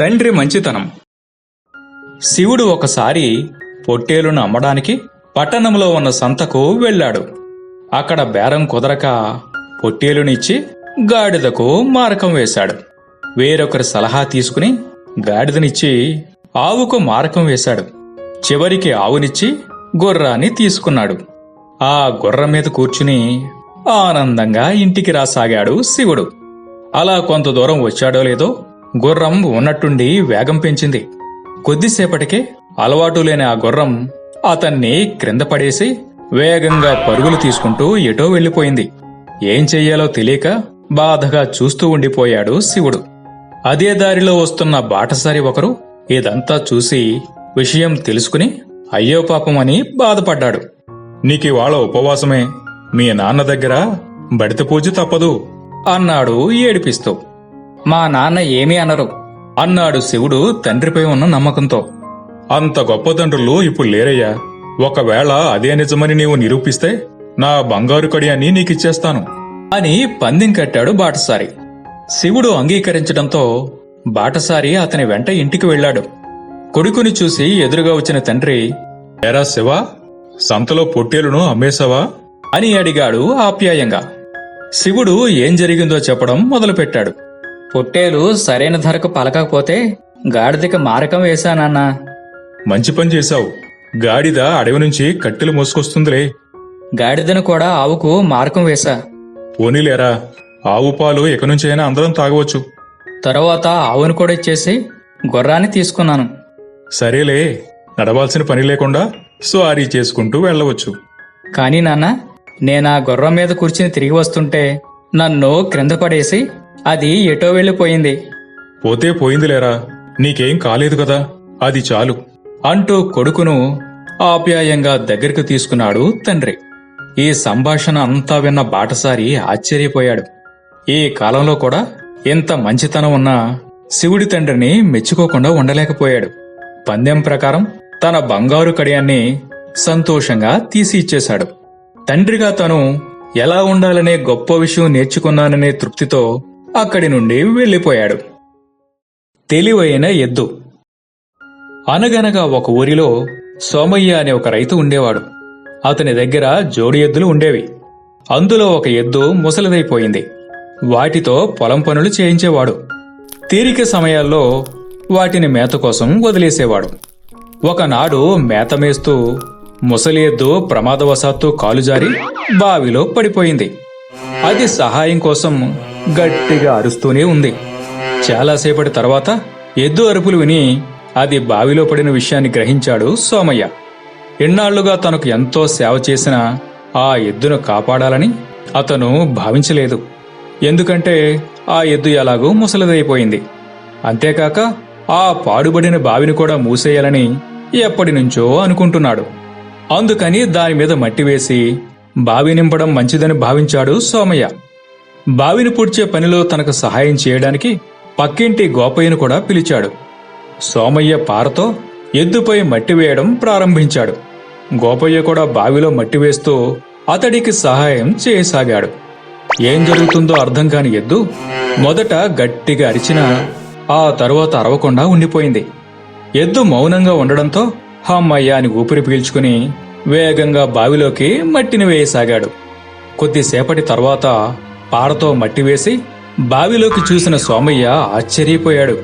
తండ్రి మంచితనం. శివుడు ఒకసారి పొట్టేలును అమ్మడానికి పట్టణంలో ఉన్న సంతకు వెళ్ళాడు. అక్కడ బేరం కుదరక పొట్టేలునిచ్చి గాడిదకు మారకం వేశాడు. వేరొకరి సలహా తీసుకుని గాడిదనిచ్చి ఆవుకు మారకం వేశాడు. చివరికి ఆవునిచ్చి గుర్రాన్ని తీసుకున్నాడు. ఆ గుర్రం మీద కూర్చుని ఆనందంగా ఇంటికి రాసాగాడు శివుడు. అలా కొంత దూరం వచ్చాడో లేదో గుర్రం ఉన్నట్టుండి వేగం పెంచింది. కొద్దిసేపటికే అలవాటు లేని ఆ గుర్రం అతన్ని క్రింద పడేసి వేగంగా పరుగులు తీసుకుంటూ ఎటో వెళ్ళిపోయింది ఏం చెయ్యాలో తెలియక బాధగా చూస్తూ ఉండిపోయాడు శివుడు. అదే దారిలో వస్తున్న బాటసారి ఒకరు ఇదంతా చూసి విషయం తెలుసుకుని అయ్యో పాపమని బాధపడ్డాడు. నీకివాళ ఉపవాసమే. మీ నాన్న దగ్గర బడిత పూజ తప్పదు అన్నాడు ఏడిపిస్తూ. మా నాన్న ఏమీ అనరు. అన్నాడు శివుడు తండ్రిపై ఉన్న నమ్మకంతో. అంత గొప్ప తండ్రులు ఇప్పుడు లేరయ్యా. ఒకవేళ అదే నిజమని నీవు నిరూపిస్తే నా బంగారు కడియాన్ని నీకిచ్చేస్తాను. అని పందెం కట్టాడు బాటసారి. శివుడు అంగీకరించడంతో బాటసారి అతని వెంట ఇంటికి వెళ్ళాడు. కొడుకుని చూసి ఎదురుగా వచ్చిన తండ్రి ఎరా శివ సంతలో పొట్టేలును అమ్మేశావా? అని అడిగాడు ఆప్యాయంగా. శివుడు ఏం జరిగిందో చెప్పడం మొదలుపెట్టాడు. పొట్టేలు సరైన ధరకు పలకకపోతే గాడిదకి మారకం వేశానన్నా మంచి పని చేశావు. గాడిద అడవి నుంచి కట్టెలు మోసుకొస్తుందిలే. గాడిదను కూడా ఆవుకు మారకం వేశా. పోనీలేరా ఆవు పాలు ఎక్కడి నుంచైనా అందరం తాగవచ్చు. తరువాత ఆవును కూడా ఇచ్చేసి గుర్రాన్ని తీసుకున్నాను. సరేలే నడవాల్సిన పని లేకుండా స్వారీ చేసుకుంటూ వెళ్ళవచ్చు. కానీ నాన్న నేనా గుర్రం మీద కూర్చుని తిరిగి వస్తుంటే నన్ను క్రింద పడేసి అది ఎటో వెళ్ళిపోయింది. పోతే పోయిందిలేరా నీకేం కాలేదు కదా అది చాలు అంటూ కొడుకును ఆప్యాయంగా దగ్గరికి తీసుకున్నాడు తండ్రి. ఈ సంభాషణ అంతా విన్న బాటసారి ఆశ్చర్యపోయాడు. ఈ కాలంలో కూడా ఇంత మంచితనం ఉన్న శివుడి తండ్రిని మెచ్చుకోకుండా ఉండలేకపోయాడు. పందెం ప్రకారం తన బంగారు కడియాన్ని సంతోషంగా తీసి ఇచ్చేశాడు తండ్రిగా తను ఎలా ఉండాలనే గొప్ప విషయం నేర్చుకున్నాననే తృప్తితో అక్కడి నుండి వెళ్ళిపోయాడు. తెలివైన ఎద్దు. అనగనగా ఒక ఊరిలో సోమయ్య అనే ఒక రైతు ఉండేవాడు. అతని దగ్గర జోడి ఎద్దులు ఉండేవి. అందులో ఒక ఎద్దు ముసలిదైపోయింది. వాటితో పొలం పనులు చేయించేవాడు. తీరిక సమయాల్లో వాటిని మేత కోసం వదిలేసేవాడు. ఒకనాడు మేత మేస్తూ ముసలి ఎద్దు ప్రమాదవశాత్తు కాలు జారి బావిలో పడిపోయింది. అది సహాయం కోసం గట్టిగా అరుస్తూనే ఉంది. చాలాసేపటి తర్వాత ఎద్దు అరుపులు విని అది బావిలో పడిన విషయాన్ని గ్రహించాడు సోమయ్య. ఎన్నాళ్ళుగా తనకు ఎంతో సేవ చేసిన ఆ ఎద్దును కాపాడాలని అతను భావించలేదు. ఎందుకంటే ఆ ఎద్దు ఎలాగూ ముసలిదైపోయింది. అంతేకాక ఆ పాడుబడిన బావిని కూడా మూసేయాలని ఎప్పటినుంచో అనుకుంటున్నాడు. అందుకని దాని మీద మట్టి వేసి బావి నింపడం మంచిదని భావించాడు సోమయ్య. బావిని పూడ్చే పనిలో తనకు సహాయం చేయడానికి పక్కింటి గోపయ్యను కూడా పిలిచాడు. సోమయ్య పారతో ఎద్దుపై మట్టి వేయడం ప్రారంభించాడు. గోపయ్య కూడా బావిలో మట్టి వేస్తూ అతడికి సహాయం చేయసాగాడు. ఏం జరుగుతుందో అర్థం కాని ఎద్దు మొదట గట్టిగా అరిచినా ఆ తరువాత అరవకుండా ఉండిపోయింది. ఎద్దు మౌనంగా ఉండడంతో హమ్మయ్య అని ఊపిరి పీల్చుకుని వేగంగా బావిలోకి మట్టిని వేయసాగాడు. కొద్దిసేపటి తర్వాత పారతో మట్టి వేసి బావిలోకి చూసిన సోమయ్య ఆశ్చర్యపోయాడు.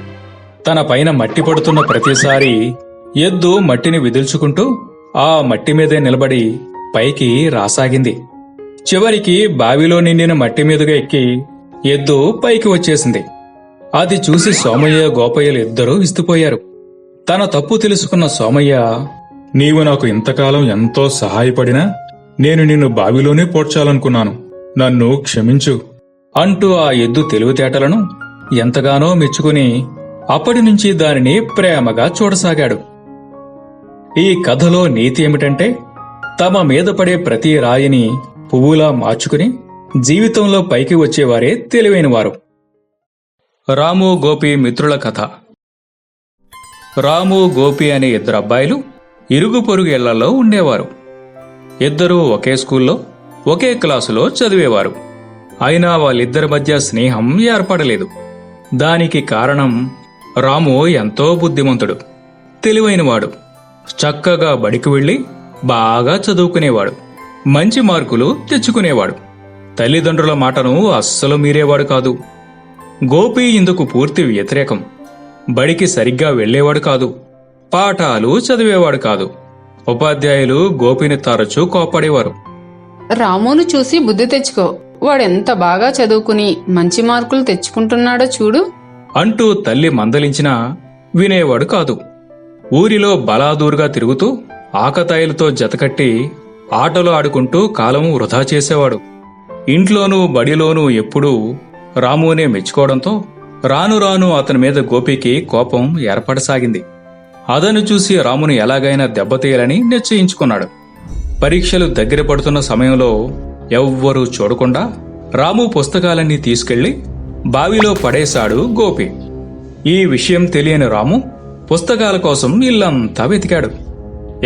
తన పైన మట్టి పడుతున్న ప్రతిసారి ఎద్దు మట్టిని విదుల్చుకుంటూ ఆ మట్టి మీదే నిలబడి పైకి రాసాగింది. చివరికి బావిలో నిండిన మట్టి మీదుగా ఎక్కి ఎద్దు పైకి వచ్చేసింది. అది చూసి సోమయ్య గోపయ్యలు ఇద్దరూ విస్తుపోయారు. తన తప్పు తెలుసుకున్న సోమయ్య నీవు నాకు ఇంతకాలం ఎంతో సహాయపడినా నేను నిన్ను బావిలోనే పోడ్చాలనుకున్నాను. నన్ను క్షమించు అంటూ ఆ ఎద్దు తెలివితేటలను ఎంతగానో మెచ్చుకుని అప్పటి నుంచి దానిని ప్రేమగా చూడసాగాడు. ఈ కథలో నీతి ఏమిటంటే తమ మీద పడే ప్రతి రాయిని పువ్వులా మార్చుకుని జీవితంలో పైకి వచ్చేవారే తెలివైనవారు రాము గోపి మిత్రుల కథ. రాము గోపి అనే ఇద్దరు అబ్బాయిలు ఇరుగు పొరుగు ఇళ్ళలో ఉండేవారు. ఇద్దరూ ఒకే స్కూల్లో ఒకే క్లాసులో చదివేవారు. అయినా వాళ్ళిద్దరి మధ్య స్నేహం ఏర్పడలేదు. దానికి కారణం రాము ఎంతో బుద్ధిమంతుడు తెలివైనవాడు చక్కగా బడికి వెళ్ళి బాగా చదువుకునేవాడు మంచి మార్కులు తెచ్చుకునేవాడు. తల్లిదండ్రుల మాటను అస్సలు మీరేవాడు కాదు. గోపి ఇందుకు పూర్తి వ్యతిరేకం. బడికి సరిగ్గా వెళ్ళేవాడు కాదు. పాఠాలు చదివేవాడు కాదు. ఉపాధ్యాయులు గోపిని తరచూ కోపడేవారు రామును చూసి బుద్ధి తెచ్చుకో. వాడెంత బాగా చదువుకుని మంచి మార్కులు తెచ్చుకుంటున్నాడో చూడు. అంటూ తల్లి మందలించినా వినేవాడు కాదు. ఊరిలో బలాదూరుగా తిరుగుతూ ఆకతాయిలతో జతకట్టి ఆటలు ఆడుకుంటూ కాలము వృధా చేసేవాడు. ఇంట్లోనూ బడిలోనూ ఎప్పుడూ రామునే మెచ్చుకోవడంతో రాను రాను అతని మీద గోపికి కోపం ఏర్పడసాగింది. అదను చూసి రామును ఎలాగైనా దెబ్బతీయాలని నిశ్చయించుకున్నాడు. పరీక్షలు దగ్గర పడుతున్న సమయంలో ఎవ్వరూ చూడకుండా రాము పుస్తకాలన్నీ తీసుకెళ్ళి బావిలో పడేశాడు గోపి. ఈ విషయం తెలియని రాము పుస్తకాల కోసం ఇల్లంతా వెతికాడు.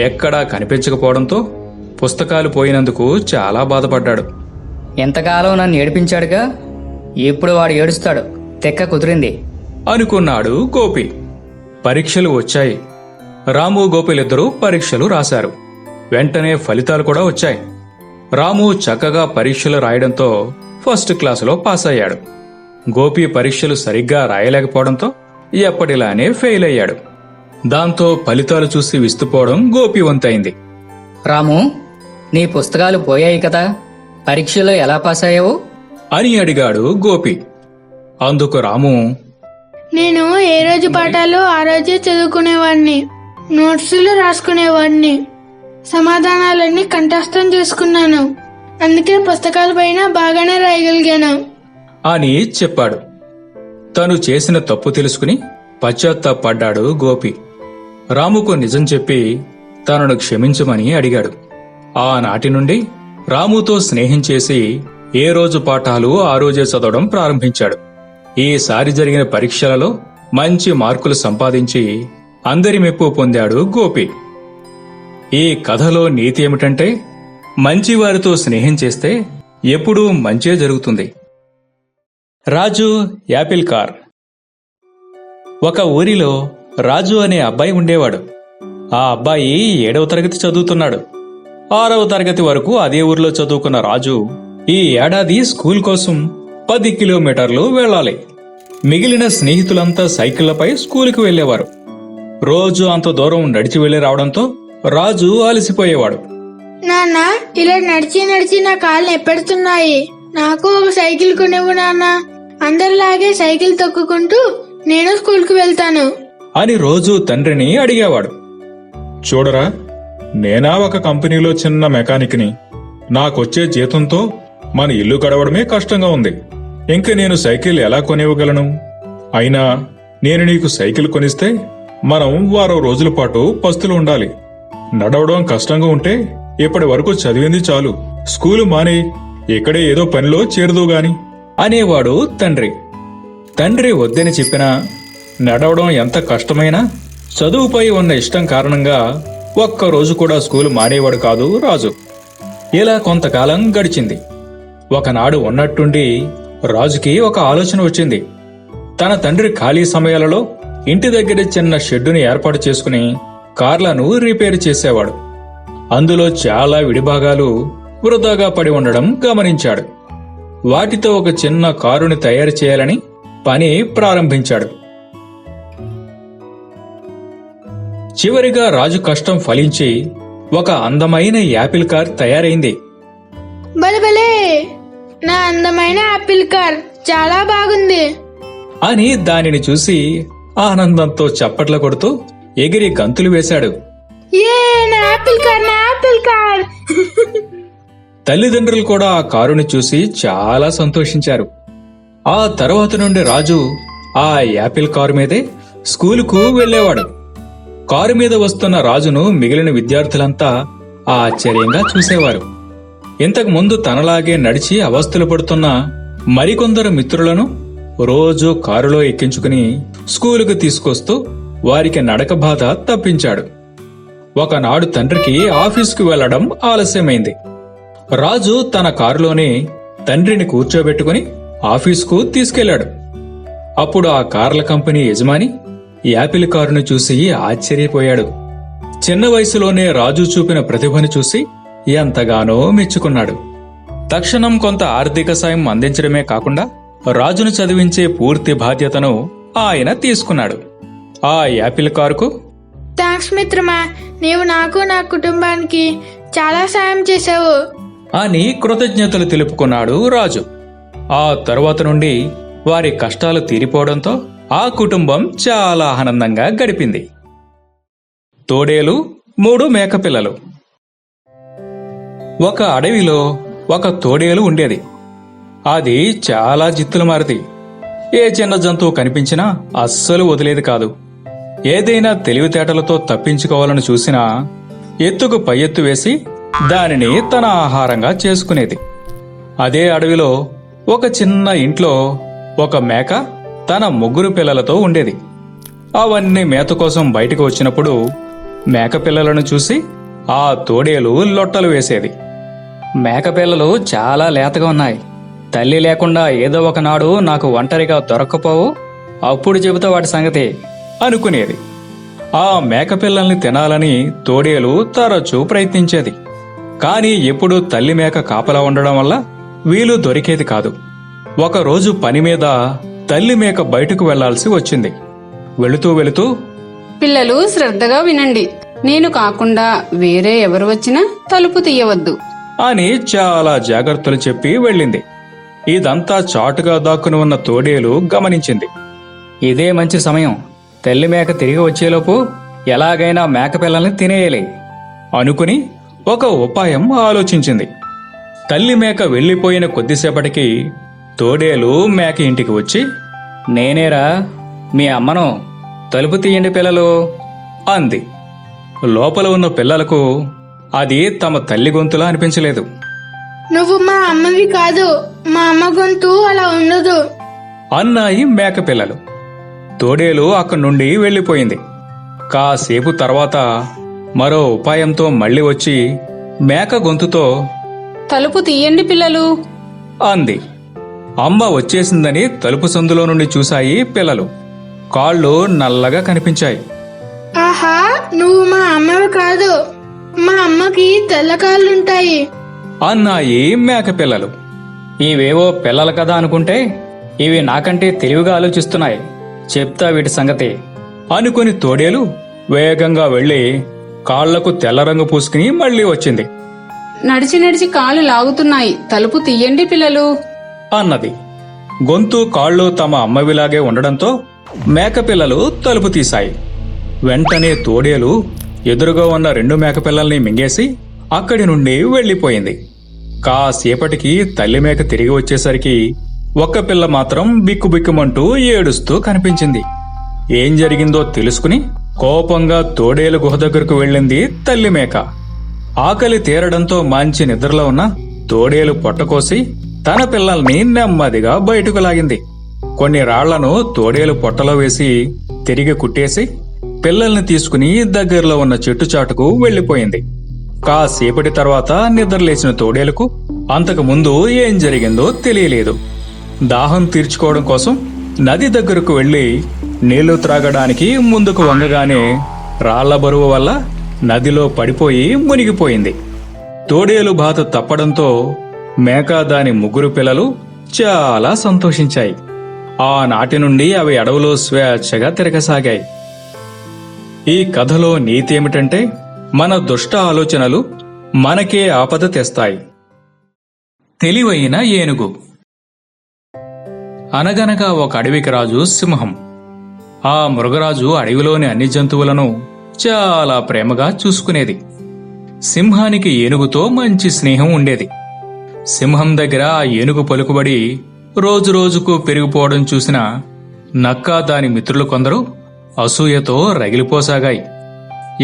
ఎక్కడా కనిపించకపోవడంతో పుస్తకాలు పోయినందుకు చాలా బాధపడ్డాడు. ఎంతకాలం నన్ను ఏడిపించాడుగా? ఇప్పుడు వాడు ఏడుస్తాడు? తెక్క కుదిరింది. అనుకున్నాడు గోపి. పరీక్షలు వచ్చాయి. రాము గోపిలిద్దరూ పరీక్షలు రాశారు. వెంటనే ఫలితాలు కూడా వచ్చాయి. రాము చక్కగా పరీక్షలు రాయడంతో ఫస్ట్ క్లాసులో పాస్ అయ్యాడు. గోపి పరీక్షలు సరిగ్గా రాయలేకపోవడంతో ఎప్పటిలానే ఫెయిల్ అయ్యాడు. దాంతో ఫలితాలు చూసి విస్తుపోవడం గోపి వంతైంది. రాము నీ పుస్తకాలు పోయాయి కదా. పరీక్షలో ఎలా పాస్ అయ్యావు? అని అడిగాడు గోపి. అందుకు రాము నేను ఏ రోజు పాఠాలు ఆ రోజే చదువుకునేవాడిని నోట్సులు రాసుకునేవాడిని సమాధానాలన్నీ కంఠస్థం చేసుకున్నాను. అందుకే పుస్తకాలపైన బాగానే రాయగలిగాను. అని చెప్పాడు. తను చేసిన తప్పు తెలుసుకుని పశ్చాత్తాపడ్డాడు గోపి. రాముకు నిజం చెప్పి తనను క్షమించమని అడిగాడు. ఆనాటి నుండి రాముతో స్నేహం చేసి ఏ రోజు పాఠాలు ఆ రోజే చదవడం ప్రారంభించాడు. ఈసారి జరిగిన పరీక్షలలో మంచి మార్కులు సంపాదించి అందరి మెప్పు పొందాడు గోపి. ఈ కథలో నీతి ఏమిటంటే మంచి వారితో స్నేహం చేస్తే ఎప్పుడూ మంచే జరుగుతుంది. Raju apple car. ఒక ఊరిలో రాజు అనే అబ్బాయి ఉండేవాడు. ఆ అబ్బాయి ఏడవ తరగతి చదువుతున్నాడు. ఆరవ తరగతి వరకు అదే ఊరిలో చదువుకున్న రాజు ఈ ఏడాది స్కూల్ కోసం పది కిలోమీటర్లు వెళ్ళాలి. మిగిలిన స్నేహితులంతా సైకిళ్ళపై స్కూలుకు వెళ్ళేవారు రోజు అంత దూరం నడిచి వెళ్ళి రావడంతో రాజు అలసిపోయేవాడు. నాన్న ఇలా నడిచి నడిచి నా కాళ్ళు ఎప్పెడుతున్నాయి? నాకు ఒక సైకిల్ కొనివ్వు నాన్న. అందరిలాగే సైకిల్ తొక్కుకుంటూ నేను స్కూల్కు వెళ్తాను. అని రోజు తండ్రిని అడిగేవాడు. చూడరా నేనా ఒక కంపెనీలో చిన్న మెకానిక్ని. నాకొచ్చే జీతంతో మన ఇల్లు గడవడమే కష్టంగా ఉంది. ఇంక నేను సైకిల్ ఎలా కొనివ్వగలను? అయినా నేను నీకు సైకిల్ కొనిస్తే మనం వారం రోజుల పాటు పస్తులు ఉండాలి. నడవడం కష్టంగా ఉంటే ఇప్పటి వరకు చదివింది చాలు. స్కూలు మానే ఇక్కడే ఏదో పనిలో చేరదు గాని. అనేవాడు తండ్రి. తండ్రి వద్దని చెప్పినా నడవడం ఎంత కష్టమైనా చదువుపై ఉన్న ఇష్టం కారణంగా ఒక్క రోజు కూడా స్కూలు మానేవాడు కాదు రాజు. ఇలా కొంతకాలం గడిచింది. ఒకనాడు ఉన్నట్టుండి రాజుకి ఒక ఆలోచన వచ్చింది. తన తండ్రి ఖాళీ సమయాలలో ఇంటి దగ్గర చిన్న షెడ్డుని ఏర్పాటు చేసుకుని కార్లను రిపేర్ చేసేవాడు. అందులో చాలా విడిభాగాలు వృధాగా పడి ఉండడం గమనించాడు. వాటితో ఒక చిన్న కారుని తయారు చేయాలని పని ప్రారంభించాడు. చివరిగా రాజు కష్టం ఫలించి ఒక అందమైన యాపిల్ కార్ తయారైంది. బలబలే నా అందమైన ఆపిల్ కార్ చాలా బాగుంది. అని దానిని చూసి ఆనందంతో చప్పట్ల కొడుతూ ఎగిరి గంతులు వేశాడు. తల్లిదండ్రులు కూడా ఆ కారుని చూసి చాలా సంతోషించారు. ఆ తర్వాత నుండి రాజు ఆ యాపిల్ కారు మీదే స్కూలుకు వెళ్ళేవాడు కారు మీద వస్తున్న రాజును మిగిలిన విద్యార్థులంతా ఆశ్చర్యంగా చూసేవారు. ఇంతకు ముందు తనలాగే నడిచి అవస్థలు పడుతున్న మరికొందరు మిత్రులను రోజు కారులో ఎక్కించుకుని స్కూలుకు తీసుకొస్తూ వారికి నడక బాధ తప్పించాడు. ఒకనాడు తండ్రికి ఆఫీసుకు వెళ్ళడం ఆలస్యమైంది. రాజు తన కారులోనే తండ్రిని కూర్చోబెట్టుకుని ఆఫీసుకు తీసుకెళ్ళాడు అప్పుడు ఆ కార్ల కంపెనీ యజమాని యాపిల్ కారును చూసి ఆశ్చర్యపోయాడు. చిన్న వయసులోనే రాజు చూపిన ప్రతిభను చూసి ఎంతగానో మెచ్చుకున్నాడు. తక్షణం కొంత ఆర్థిక సాయం అందించడమే కాకుండా రాజును చదివించే పూర్తి బాధ్యతను ఆయన తీసుకున్నాడు. ఆ యాపిల్ కారుకు? థ్యాంక్స్ మిత్రమా నీవు నాకు నా కుటుంబానికి చాలా సాయం చేశావు. అని కృతజ్ఞతలు తెలుపుకున్నాడు రాజు. ఆ తరువాత నుండి వారి కష్టాలు తీరిపోవడంతో ఆ కుటుంబం చాలా ఆనందంగా గడిపింది. తోడేలు మూడు మేకపిల్లలు. ఒక అడవిలో ఒక తోడేలు ఉండేది. అది చాలా జిత్తులు మారిది ఏ చిన్న జంతువు కనిపించినా అస్సలు వదిలేది కాదు. ఏదైనా తెలివితేటలతో తప్పించుకోవాలని చూసినా ఎత్తుకు పై ఎత్తు వేసి దానిని తన ఆహారంగా చేసుకునేది. అదే అడవిలో ఒక చిన్న ఇంట్లో ఒక మేక తన ముగ్గురు పిల్లలతో ఉండేది. అవన్నీ మేత కోసం బయటకు వచ్చినప్పుడు మేక పిల్లలను చూసి ఆ తోడేలు లొట్టలు వేసేది. మేకపిల్లలు చాలా లేతగా ఉన్నాయి. తల్లి లేకుండా ఏదో ఒకనాడు నాకు ఒంటరిగా దొరక్కపోవు. అప్పుడు చెబుతా వాటి సంగతి అనుకునేది. ఆ మేకపిల్లల్ని తినాలని తోడేలు తరచూ ప్రయత్నించేది. కాని ఎప్పుడూ తల్లి మేక కాపలా ఉండడం వల్ల వీలు దొరికేది కాదు. ఒకరోజు పని మీద తల్లి మేక బయటకు వెళ్ళాల్సి వచ్చింది. వెళుతూ వెళుతూ పిల్లలు శ్రద్ధగా వినండి. నేను కాకుండా వేరే ఎవరు వచ్చినా తలుపు తీయవద్దు. అని చాలా జాగ్రత్తలు చెప్పి వెళ్ళింది. ఇదంతా చాటుగా దాక్కుని ఉన్న తోడేలు గమనించింది. ఇదే మంచి సమయం. తల్లి మేక తిరిగి వచ్చేలోపు ఎలాగైనా మేకపిల్లల్ని తినేయాలి అనుకుని ఒక ఉపాయం ఆలోచించింది. తల్లి మేక వెళ్ళిపోయిన కొద్దిసేపటికి తోడేలు మేక ఇంటికి వచ్చి నేనేరా మీ అమ్మను తలుపు తీయండి పిల్లలు అంది. లోపల ఉన్న పిల్లలకు అది తమ తల్లి గొంతులా అనిపించలేదు. నువ్వు మా అమ్మవి కాదు మా అమ్మ గొంతు అలా ఉండదు అన్నాయి మేక పిల్లలు. తోడేలు అక్కడి నుండి వెళ్ళిపోయింది కాసేపు తర్వాత మరో ఉపాయంతో మళ్ళీ వచ్చి మేక గొంతుతో తలుపు తీయండి పిల్లలు. అంది. అమ్మ వచ్చేసిందని తలుపు సందులో నుండి చూశాయి పిల్లలు. కాళ్ళు నల్లగా కనిపించాయి. ఆహా నువ్వు మా అమ్మవి కాదు. మా అమ్మకి తెల్లకాళ్ళుంటాయి అన్నాయి మేక పిల్లలు. ఇవేవో పిల్లలు కదా అనుకుంటే ఇవి నాకంటే తెలివిగా ఆలోచిస్తున్నాయి. చెప్తా వీటి సంగతి. అనుకుని తోడేలు వేగంగా వెళ్ళి కాళ్ళకు తెల్ల రంగు పూసుకుని మళ్ళీ వచ్చింది. నడిచి నడిచి కాలు లాగుతున్నాయి. తలుపు తీయండి పిల్లలు. అన్నది. గొంతు కాళ్ళు తమ అమ్మవిలాగే ఉండడంతో మేకపిల్లలు తలుపు తీశాయి. వెంటనే తోడేలు ఎదురుగా ఉన్న రెండు మేకపిల్లల్ని మింగేసి అక్కడి నుండి వెళ్ళిపోయింది కాసేపటికి తల్లి మేక తిరిగి వచ్చేసరికి ఒక్క పిల్ల మాత్రం బిక్కుబిక్కుమంటూ ఏడుస్తూ కనిపించింది. ఏం జరిగిందో తెలుసుకుని కోపంగా తోడేలు గుహ దగ్గరకు వెళ్ళింది తల్లి మేక. ఆకలి తీరడంతో మంచి నిద్రలో ఉన్న తోడేలు పొట్టకోసి తన పిల్లల్ని నెమ్మదిగా బయటకు లాగింది. కొన్ని రాళ్ళను తోడేలు పొట్టలో వేసి తిరిగి కుట్టేసి పిల్లల్ని తీసుకుని దగ్గరలో ఉన్న చెట్టు చాటుకు వెళ్ళిపోయింది కాసేపటి తర్వాత నిద్రలేసిన తోడేలుకు అంతకు ముందు ఏం జరిగిందో తెలియలేదు. దాహం తీర్చుకోవడం కోసం నది దగ్గరకు వెళ్ళి నీళ్ళు త్రాగడానికి ముందుకు వంగగానే రాళ్ళ బరువు వల్ల నదిలో పడిపోయి మునిగిపోయింది. తోడేలు బాత తప్పడంతో మేక దాని ముగ్గురు పిల్లలు చాలా సంతోషించాయి. ఆనాటి నుండి అవి అడవులో స్వేచ్ఛగా తిరగసాగాయి. ఈ కథలో నీతి ఏమిటంటే మన దుష్ట ఆలోచనలు మనకే ఆపద తెస్తాయి. తెలివైన ఏనుగు అనగనగా ఒక అడవికి రాజు సింహం. ఆ మృగరాజు అడవిలోని అన్ని జంతువులను చాలా ప్రేమగా చూసుకునేది. సింహానికి ఏనుగుతో మంచి స్నేహం ఉండేది. సింహం దగ్గర ఆ ఏనుగు పలుకుబడి రోజురోజుకు పెరిగిపోవడం చూసిన నక్క దాని మిత్రులు కొందరు అసూయతో రగిలిపోసాగాయి.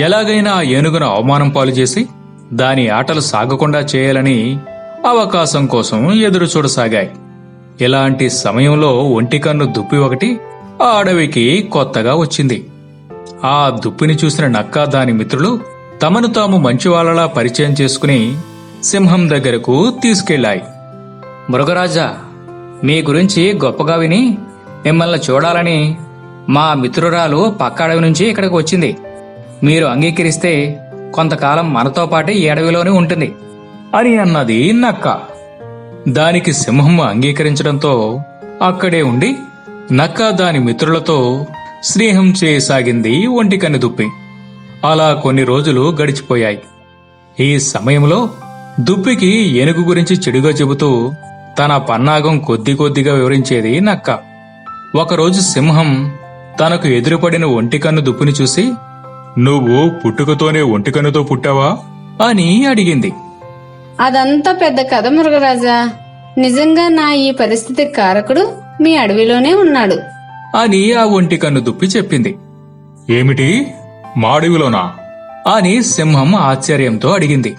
ఎలాగైనా ఆ ఏనుగును అవమానం పాలు చేసి దాని ఆటలు సాగకుండా చేయాలని అవకాశం కోసం ఎదురు చూడసాగాయి ఇలాంటి సమయంలో ఒంటికన్ను దుప్పి ఒకటి ఆ అడవికి కొత్తగా వచ్చింది. ఆ దుప్పిని చూసిన నక్క దాని మిత్రులు తమను తాము మంచివాళ్ళలా పరిచయం చేసుకుని సింహం దగ్గరకు తీసుకెళ్ళాయి మృగరాజా మీ గురించి గొప్పగా విని మిమ్మల్ని చూడాలని మా మిత్రురాలు పక్క అడవి నుంచి ఇక్కడికి వచ్చింది. మీరు అంగీకరిస్తే కొంతకాలం మనతో పాటు ఈ అడవిలోనే ఉంటుంది అని అన్నది నక్క. దానికి సింహం అంగీకరించడంతో అక్కడే ఉండి నక్క దాని మిత్రులతో స్నేహం చేయసాగింది ఒంటికన్ను దుప్పి. అలా కొన్ని రోజులు గడిచిపోయాయి. ఈ సమయంలో దుప్పికి ఏనుగు గురించి చెడుగా చెబుతూ తన పన్నాగం కొద్ది కొద్దిగా వివరించేది నక్క. ఒకరోజు సింహం తనకు ఎదురుపడిన ఒంటికన్ను దుప్పిని చూసి నువ్వు పుట్టుకతోనే ఒంటికన్నుతో పుట్టావా? అని అడిగింది. అదంతా పెద్ద కథ మృగరాజా. నిజంగా నా ఈ పరిస్థితికి కారకుడు మీ అడవిలోనే ఉన్నాడు. అని ఆ ఒంటి కన్ను దుప్పి చెప్పింది. ఏమిటి? మాడివిలోనా అని సింహం ఆశ్చర్యంతో అడిగింది.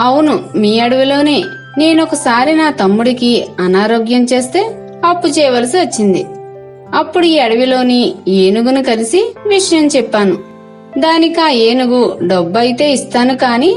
అవును మీ అడవిలోనే. నేనొకసారి నా తమ్ముడికి అనారోగ్యం చేస్తే అప్పు చేయవలసి వచ్చింది. అప్పుడు ఈ అడవిలోని ఏనుగును కలిసి విషయం చెప్పాను. దానికి ఆ ఏనుగు డబ్బు అయితే ఇస్తాను కాని